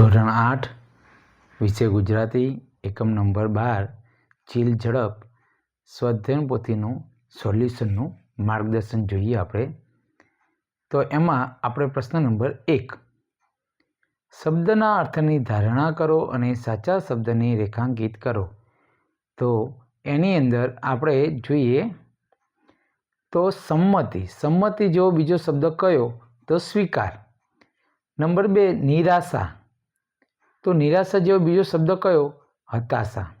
ધોરણ આઠ, વિષય ગુજરાતી, એકમ નંબર બાર, ચીલ ઝડપ, સ્વાધ્યાયન પોથીનું સોલ્યુશનનું માર્ગદર્શન જોઈએ આપણે. તો એમાં આપણે પ્રશ્ન નંબર એક. શબ્દના અર્થની ધારણા કરો અને સાચા શબ્દને રેખાંકિત કરો. તો એની અંદર આપણે જોઈએ તો સંમતિ. સંમતિ જેવો બીજો શબ્દ કયો? તો સ્વીકાર. નંબર બે, નિરાશા. તો નિરાશા જેવો બીજો શબ્દ કયો? હતાશા.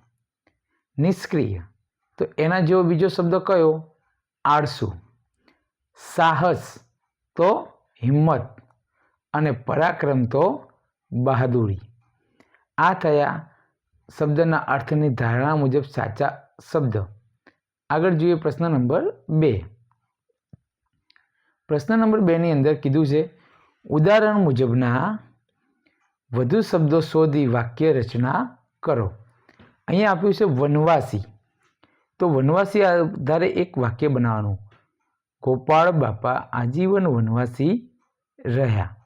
નિષ્ક્રિય. તો એના જેવો બીજો શબ્દ કયો? આળસુ. સાહસ. તો હિંમત. અને પરાક્રમ તો બહાદુરી. આ થયા શબ્દના અર્થની ધારણા મુજબ સાચા શબ્દ. આગળ જોઈએ પ્રશ્ન નંબર બે. પ્રશ્ન નંબર બેની અંદર કીધું છે, ઉદાહરણ મુજબના વધુ શબ્દો શોધી વાક્ય રચના કરો. અહીંયા આપ્યું છે વનવાસી. તો વનવાસી આધારે એક વાક્ય બનાવવાનું. ગોપાળ બાપા આજીવન વનવાસી રહ્યા.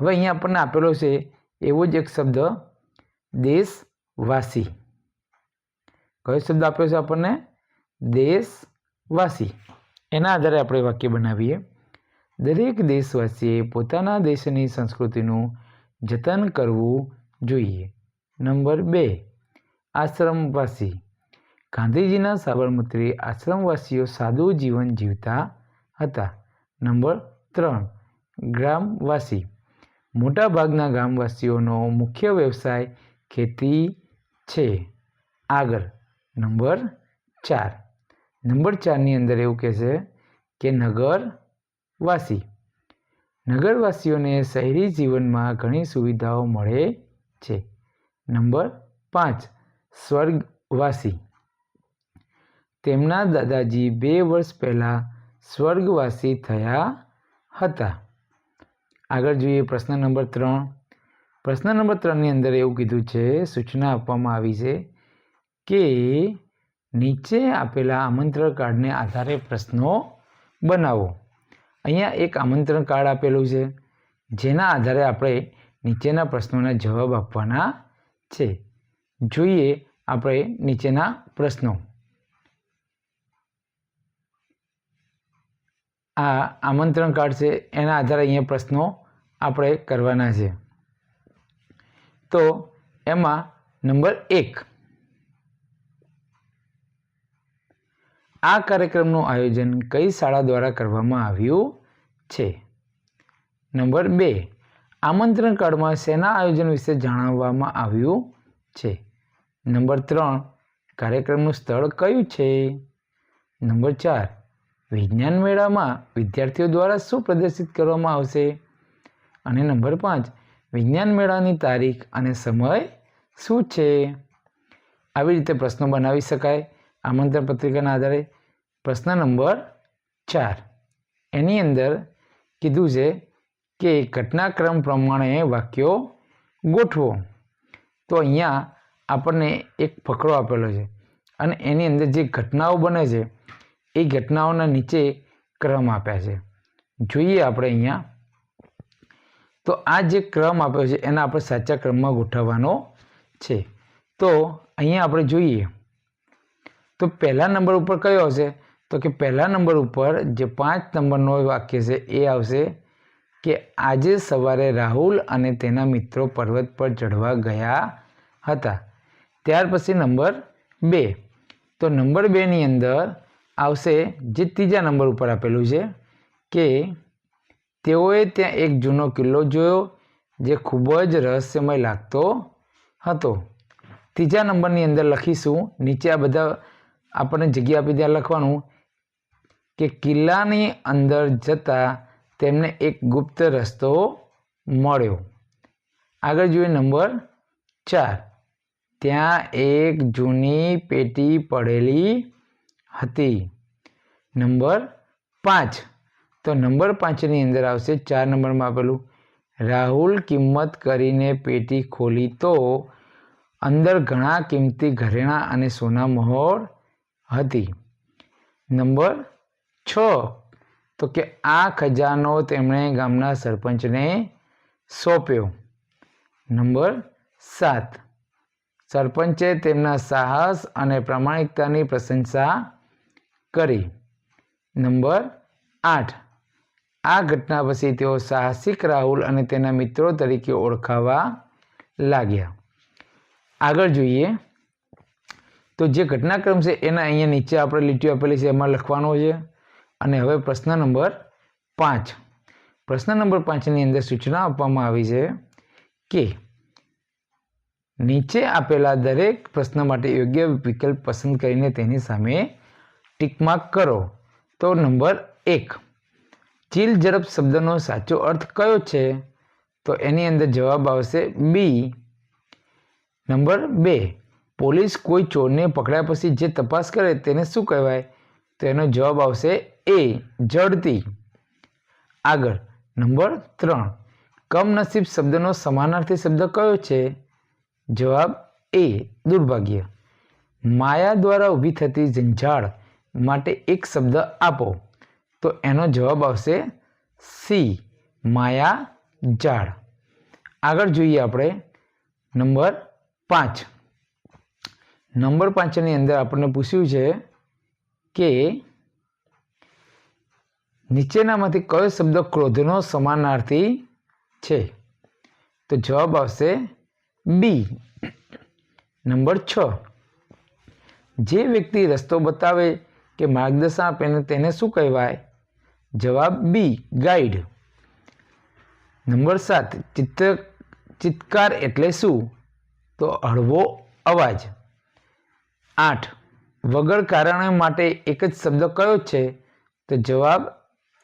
હવે અહીંયા આપણને આપેલો છે એવો જ એક શબ્દ, દેશવાસી. કયો શબ્દ આપ્યો છે આપણને? દેશવાસી. એના આધારે આપણે વાક્ય બનાવીએ. દરેક દેશવાસીએ પોતાના દેશની સંસ્કૃતિનું જતન કરવું જોઈએ. નંબર બે, આશ્રમવાસી. ગાંધીજીના સાબરમતી આશ્રમવાસીઓ સાદું જીવન જીવતા હતા. નંબર ત્રણ, ગ્રામવાસી. મોટાભાગના ગામવાસીઓનો મુખ્ય વ્યવસાય ખેતી છે. આગળ, નંબર ચાર. નંબર ચારની અંદર એવું કહે છે કે નગરવાસી. નગરવાસીઓને શહેરી જીવનમાં ઘણી સુવિધાઓ મળે છે. નંબર પાંચ, સ્વર્ગવાસી. તેમના દાદાજી બે વર્ષ પહેલાં સ્વર્ગવાસી થયા હતા. આગળ જોઈએ પ્રશ્ન નંબર ત્રણ. પ્રશ્ન નંબર ત્રણની અંદર એવું કીધું છે, સૂચના આપવામાં આવી છે કે નીચે આપેલા આમંત્રણ કાર્ડને આધારે પ્રશ્નો બનાવો. અહીંયા એક આમંત્રણ કાર્ડ આપેલું છે, જેના આધારે આપણે નીચેના પ્રશ્નોના જવાબ આપવાના છે. જોઈએ આપણે નીચેના પ્રશ્નો. આ આમંત્રણ કાર્ડ છે, એના આધારે અહીંયા પ્રશ્નો આપણે કરવાના છે. તો એમાં નંબર એક આ કાર્યક્રમનું આયોજન કઈ શાળા દ્વારા કરવામાં આવ્યું છે? નંબર બે, આમંત્રણ કાર્ડમાં શેના આયોજન વિશે જણાવવામાં આવ્યું છે? નંબર ત્રણ, કાર્યક્રમનું સ્થળ કયું છે? નંબર ચાર, વિજ્ઞાન મેળામાં વિદ્યાર્થીઓ દ્વારા શું પ્રદર્શિત કરવામાં આવશે? અને નંબર પાંચ, વિજ્ઞાન મેળાની તારીખ અને સમય શું છે? આવી રીતે પ્રશ્નો બનાવી શકાય. આમંત્રણ પત્રિકાના આધારે પ્રશ્ન નંબર ચાર. એની અંદર કીધું છે કે ઘટનાક્રમ પ્રમાણે વાક્યો ગોઠવો. તો અહીંયા આપણને એક ફકરો આપેલો છે અને એની અંદર જે ઘટનાઓ બને છે, એ ઘટનાઓના નીચે ક્રમ આપ્યા છે. જોઈએ આપણે અહીંયા. તો આ જે ક્રમ આપ્યો છે, એના આપણે સાચા ક્રમમાં ગોઠવવાનો છે. તો અહીંયા આપણે જોઈએ. તો પહેલા નંબર ઉપર કયો આવશે? તો કે પહેલા નંબર ઉપર જે પાંચ નંબરનો વાક્ય છે એ આવશે કે આજે સવારે રાહુલ અને તેના મિત્રો પર્વત પર ચઢવા ગયા હતા. ત્યાર પછી નંબર બે. તો નંબર બેની અંદર આવશે જે ત્રીજા નંબર ઉપર આપેલું છે કે તેઓએ ત્યાં એક જૂનો કિલ્લો જોયો જે ખૂબ જ રહસ્યમય લાગતો હતો. ત્રીજા નંબરની અંદર લખીશું, નીચે આ બધા આપણને જગ્યા આપી ત્યાં લખવાનું કે કિલ્લાની અંદર જતા તેમને એક ગુપ્ત રસ્તો મળ્યો. આગળ જોઈએ નંબર ચાર. ત્યાં એક જૂની પેટી પડેલી હતી. નંબર પાંચ. તો નંબર પાંચની અંદર આવશે ચાર નંબરમાં આપેલું. રાહુલ કિંમત કરીને પેટી ખોલી તો અંદર ઘણા કિંમતી ઘરેણાં અને સોના મહોર હતી. નંબર છ. તો કે આ ખજાનો તેમણે ગામના સરપંચને સોંપ્યો. નંબર સાત. સરપંચે તેમના સાહસ અને પ્રામાણિકતાની પ્રશંસા કરી. નંબર આઠ. આ ઘટના પછી તેઓ સાહસિક રાહુલ અને તેના મિત્રો તરીકે ઓળખાવા લાગ્યા. આગળ જોઈએ. તો જે ઘટનાક્રમ છે, એના અહીંયા નીચે આપણે લીટીઓ આપેલી છે, એમાં લખવાનો છે. અને હવે પ્રશ્ન નંબર પાંચ. પ્રશ્ન નંબર પાંચની અંદર સૂચના આપવામાં આવી છે કે નીચે આપેલા દરેક પ્રશ્ન માટે યોગ્ય વિકલ્પ પસંદ કરીને તેની સામે ટીકમાર્ક કરો. તો નંબર એક. ચીલ ઝડપ શબ્દનો સાચો અર્થ કયો છે? તો એની અંદર જવાબ આવશે બી. નંબર બે. પોલીસ કોઈ ચોરને પકડ્યા પછી જે તપાસ કરે તેને શું કહેવાય? તો એનો જવાબ આવશે એ જડતી આગળ, નંબર ત્રણ. કમનસીબ શબ્દનો સમાનાર્થી શબ્દ કયો છે? જવાબ એ, દુર્ભાગ્ય. માયા દ્વારા ઊભી થતી ઝંઝાળ માટે એક શબ્દ આપો. તો એનો જવાબ આવશે સી, માયા ઝાડ આગળ જોઈએ આપણે, નંબર પાંચ. નંબર પાંચની અંદર આપણને પૂછ્યું છે કે નીચેનામાંથી કયો શબ્દ ક્રોધનો સમાનાર્થી છે? તો જવાબ આવશે બી નંબર છ. જે વ્યક્તિ રસ્તો બતાવે કે માર્ગદર્શન આપે ને તેને શું કહેવાય? જવાબ બી ગાઈડ. નંબર સાત. ચિત્ર ચિત્કાર એટલે શું? તો હળવો અવાજ. આઠ. વગર કારણે માટે એક જ શબ્દ કયો છે? તો જવાબ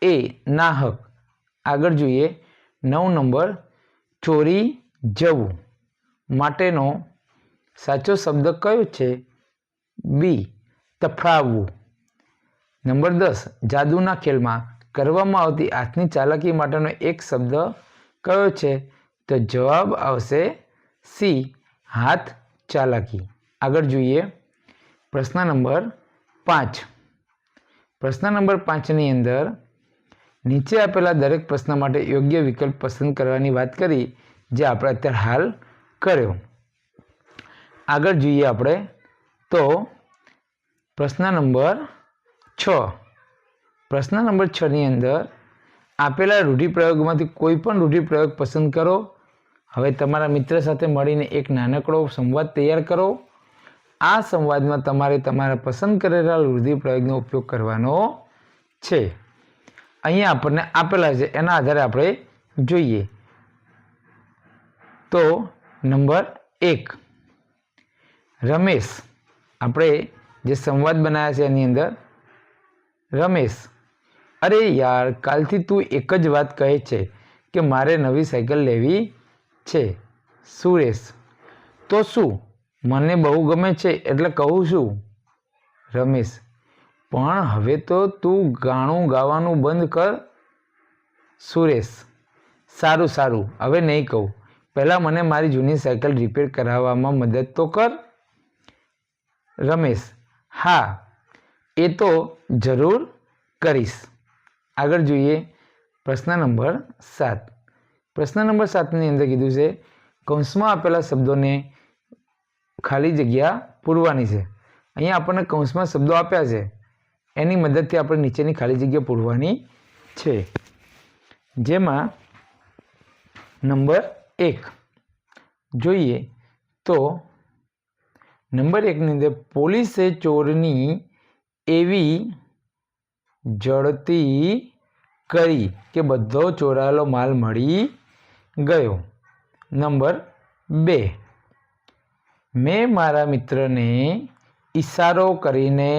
એ, નાહક. આગળ જોઈએ. નવ નંબર. ચોરી જવું. માટેનો સાચો શબ્દ કયો છે? બી તફડાવવું નંબર દસ. જાદુના ખેલમાં કરવામાં આવતી હાથની ચાલાકી માટેનો એક શબ્દ કયો છે? તો જવાબ આવશે સી, હાથ ચાલાકી. આગળ જોઈએ. પ્રશ્ન નંબર પાંચ. પ્રશ્ન નંબર પાંચની અંદર નીચે આપેલા દરેક પ્રશ્ન માટે યોગ્ય વિકલ્પ પસંદ કરવાની વાત કરી, જે આપણે અત્યારે હાલ કર્યો. આગળ જોઈએ આપણે તો પ્રશ્ન નંબર છ. પ્રશ્ન નંબર છની અંદર આપેલા રૂઢિપ્રયોગમાંથી કોઈ પણ રૂઢિપ્રયોગ પસંદ કરો. હવે તમારા મિત્ર સાથે મળીને એક નાનકડો સંવાદ તૈયાર કરો. આ સંવાદમાં તમારે તમારા પસંદ કરેલા રૂઢિપ્રયોગનો ઉપયોગ કરવાનો છે. અહીંયા આપણને આપેલા છે, એના આધારે આપણે જોઈએ. તો નંબર એક, રમેશ. આપણે જે સંવાદ બનાવ્યા છે એની અંદર, રમેશ, અરે યાર, કાલથી તું એક જ વાત કહે છે કે મારે નવી સાયકલ લેવી છે, સુરેશ. તો શું? મને બહુ ગમે છે એટલે કહું છું, રમેશ. પણ હવે તો તું ગાણું ગાવાનું બંધ કર, સુરેશ. સારું સારું. હવે નહીં કહું. પહેલાં મને મારી જૂની સાયકલ રિપેર કરાવવામાં મદદ તો કર. રમેશ, હા, એ તો જરૂર કરીશ. આગળ જોઈએ. પ્રશ્ન નંબર સાત. પ્રશ્ન નંબર સાતની અંદર કીધું છે, કૌંસમાં આપેલા શબ્દોને ખાલી જગ્યા પૂરવાની છે. અહીંયા આપણને કૌંસમાં શબ્દો આપ્યા છે. એની મદદથી આપણે નીચેની ખાલી જગ્યા પૂરવાની છે. જેમાં નંબર એક જોઈએ તો નંબર એકની અંદર પોલીસે ચોરની એવી જડતી કરી કે બધો ચોરાયેલો માલ મળી ગયો. નંબર બે મેં મારા મિત્રને ઈશારો કરીને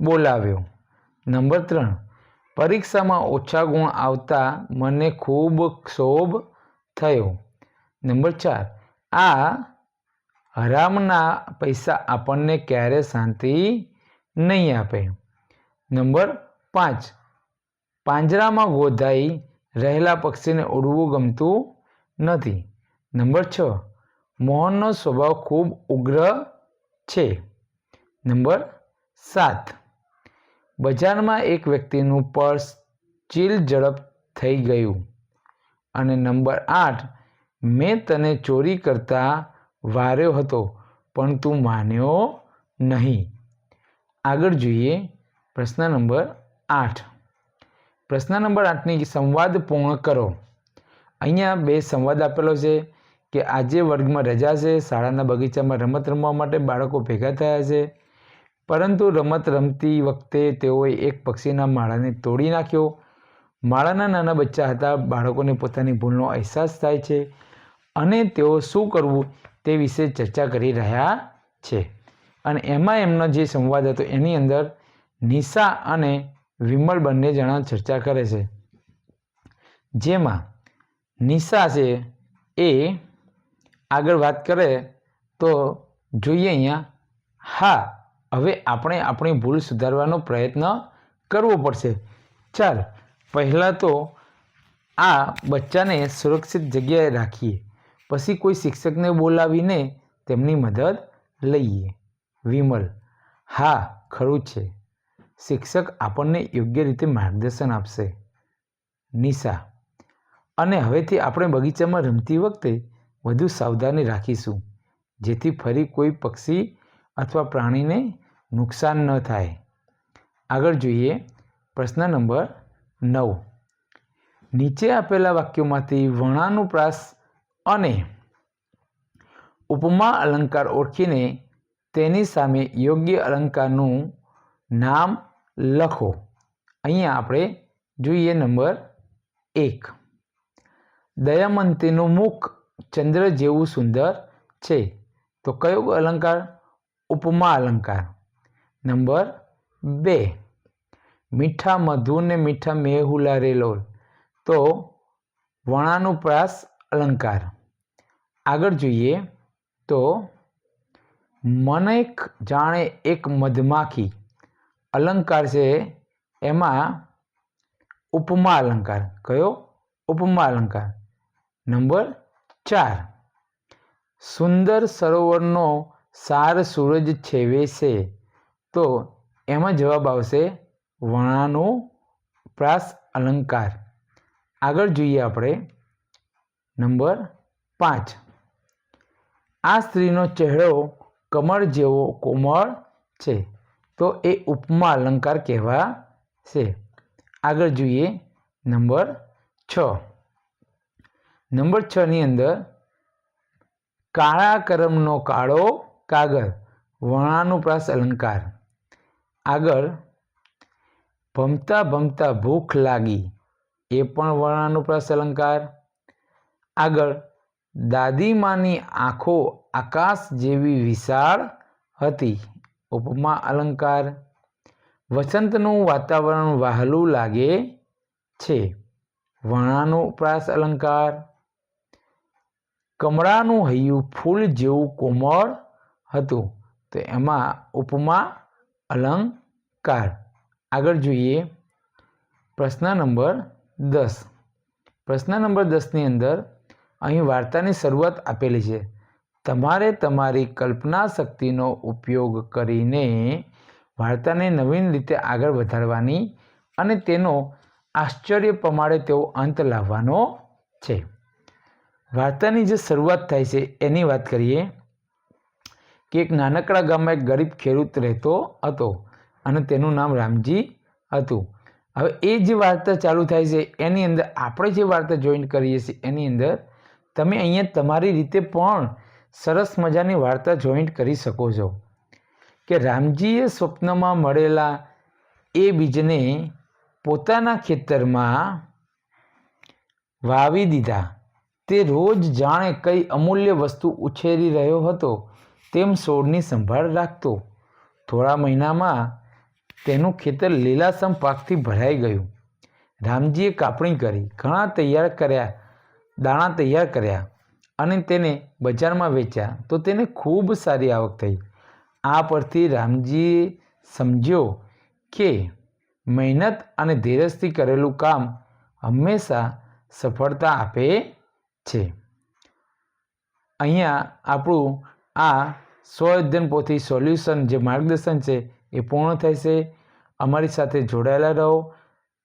બોલાવ્યો. નંબર ત્રણ, પરીક્ષામાં ઓછા ગુણ આવતા મને ખૂબ ક્ષોભ થયો. નંબર ચાર, આ હરામના પૈસા આપણને ક્યારે શાંતિ નહીં આપે? નંબર પાંચ, પાંજરામાં ગોધાઈ રહેલા પક્ષીને ઉડવું ગમતું નથી. નંબર છ મોહનનો સ્વભાવ ખૂબ ઉગ્ર છે. નંબર સાત. બજારમાં એક વ્યક્તિનું પર્સ ચીલ ઝડપ થઈ ગયું. અને નંબર આઠ, મેં તને ચોરી કરતા વાર્યો હતો, પણ તું માન્યો નહીં. આગળ જોઈએ પ્રશ્ન નંબર આઠ. પ્રશ્ન નંબર આઠની સંવાદ પૂર્ણ કરો. અહીંયા બે સંવાદ આપેલો છે. કે આજે વર્ગમાં રજા છે, શાળાના બગીચામાં રમત રમવા માટે બાળકો ભેગા થયા છે. પરંતુ રમત રમતી વખતે તેઓએ એક પક્ષીના માળાને તોડી નાખ્યો. માળાના નાના બચ્ચા હતા, બાળકોને પોતાની ભૂલનો અહેસાસ થાય છે અને તેઓ શું કરવું તે વિશે ચર્ચા કરી રહ્યા છે. અને એમાં એમનો જે સંવાદ હતો એની અંદર નિશા અને વિમલ બંને જણા ચર્ચા કરે છે. જેમાં નિશા છે એ આગળ વાત કરે, તો જોઈએ અહીંયા, હા, હવે આપણે આપણી ભૂલ સુધારવાનો પ્રયત્ન કરવો પડશે. ચાલ, પહેલાં તો આ બચ્ચાને સુરક્ષિત જગ્યાએ રાખીએ. પછી કોઈ શિક્ષકને બોલાવીને તેમની મદદ લઈએ. વિમલ, હા, ખરું છે. શિક્ષક આપણને યોગ્ય રીતે માર્ગદર્શન આપશે. નિશા, અને હવેથી આપણે બગીચામાં રમતી વખતે વધુ સાવધાની રાખીશું, જેથી ફરી કોઈ પક્ષી અથવા પ્રાણીને નુકસાન ન થાય. આગળ જોઈએ પ્રશ્ન નંબર નવ. નીચે આપેલા વાક્યોમાંથી વણાનુપ્રાસ અને ઉપમા અલંકાર ઓળખીને તેની સામે યોગ્ય અલંકારનું નામ લખો. અહીંયા આપણે જોઈએ નંબર એક. દયામંતીનું મુખ ચંદ્ર જેવું સુંદર છે. તો કયો અલંકાર? ઉપમા અલંકાર. નંબર બે. મીઠા મધુ ને મીઠા મેહુલા રેલોલ તો વણાનુપ્રાસ અલંકાર. આગળ જોઈએ તો મને જાણે એક મધમાખી. અલંકાર છે એમાં ઉપમા અલંકાર. કયો? ઉપમા અલંકાર. નંબર ચાર. સુંદર સરોવરનો સાર સૂરજ છેવે છે. તો એમાં જવાબ આવશે વણાનો પ્રાસ અલંકાર. આગળ જોઈએ આપણે નંબર પાંચ. આ સ્ત્રીનો ચહેરો કમળ જેવો કોમળ છે. તો એ ઉપમા અલંકાર કહેવા છે આગળ જોઈએ નંબર છ. નંબર છની અંદર કાળા કરમનો કાળો કાગળ વર્ણાનુપ્રાસ અલંકાર. આગળ, ભમતા ભમતા ભૂખ લાગી, એ પણ વર્ણાનુપ્રાસ અલંકાર. આગળ દાદીમાની આંખો આકાશ જેવી વિશાળ હતી, ઉપમા અલંકાર. વસંતનું વાતાવરણ વહાલું લાગે છે વર્ણાનુપ્રાસ અલંકાર. કમળાનું હૈયું ફૂલ જેવું કોમળ હતું. તો એમાં ઉપમા, અલંકાર. આગળ જોઈએ પ્રશ્ન નંબર દસ. પ્રશ્ન નંબર દસની અંદર અહીં વાર્તાની શરૂઆત આપેલી છે. તમારે તમારી કલ્પના શક્તિનો ઉપયોગ કરીને વાર્તાને નવીન રીતે આગળ વધારવાની અને તેનો આશ્ચર્ય પ્રમાણે તેવો અંત લાવવાનો છે. વાર્તાની જે શરૂઆત થાય છે, એની વાત કરીએ કે એક નાનકડા ગામમાં એક ગરીબ ખેડૂત રહેતો હતો અને તેનું નામ રામજી હતું. હવે એ જે વાર્તા ચાલુ થાય છે, એની અંદર આપણે જે વાર્તા જોઈન કરીએ છીએ, એની અંદર તમે અહીંયા તમારી રીતે પણ સરસ મજાની વાર્તા જોઈન્ટ કરી શકો છો કે રામજીએ સ્વપ્નમાં મળેલા એ બીજને પોતાના ખેતરમાં વાવી દીધા. તે રોજ જાણે કઈ અમૂલ્ય વસ્તુ ઉછેરી રહ્યો હતો, તેમ છોડની સંભાળ રાખતો. થોડા મહિનામાં તેનું ખેતર લીલાસમ પાકથી ભરાઈ ગયું. રામજીએ કાપણી કરી, ઘણા તૈયાર કર્યા, દાણા તૈયાર કર્યા અને તેને બજારમાં વેચ્યા, તો તેને ખૂબ સારી આવક થઈ. આ પરથી રામજીએ સમજ્યો કે મહેનત અને ધીરજથી કરેલું કામ હંમેશા સફળતા આપે છે. અહીંયા આપણું આ સ્વઅધ્યયન પોથી સોલ્યુશન જે માર્ગદર્શન છે એ પૂર્ણ થાય છે. અમારી સાથે જોડાયેલા રહો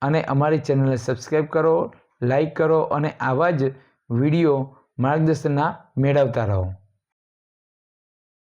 અને અમારી ચેનલને સબસ્ક્રાઈબ કરો લાઈક કરો અને આવા જ વીડિયો માર્ગદર્શનના મેળવતા રહો.